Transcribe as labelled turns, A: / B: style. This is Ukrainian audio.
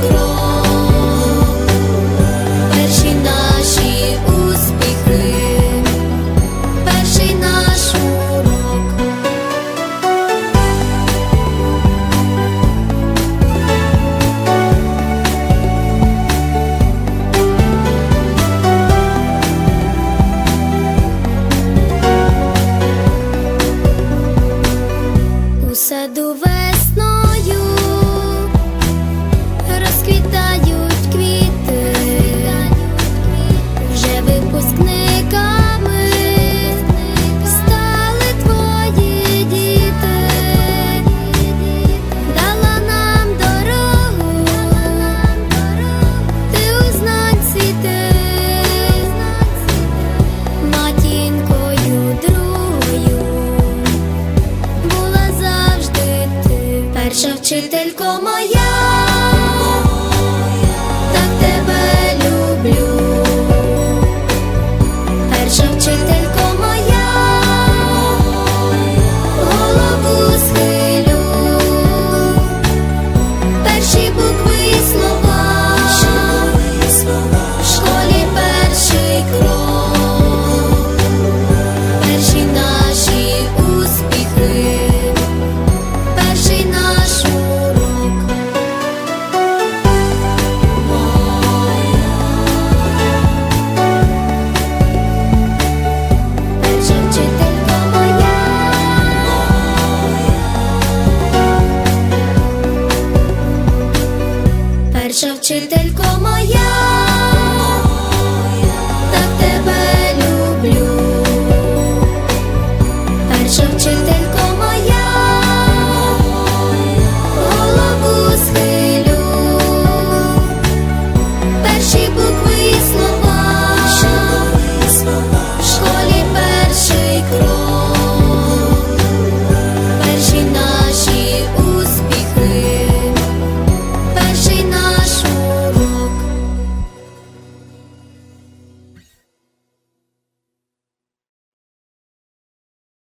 A: could Перша вчителько моя. Перша вчителько моя,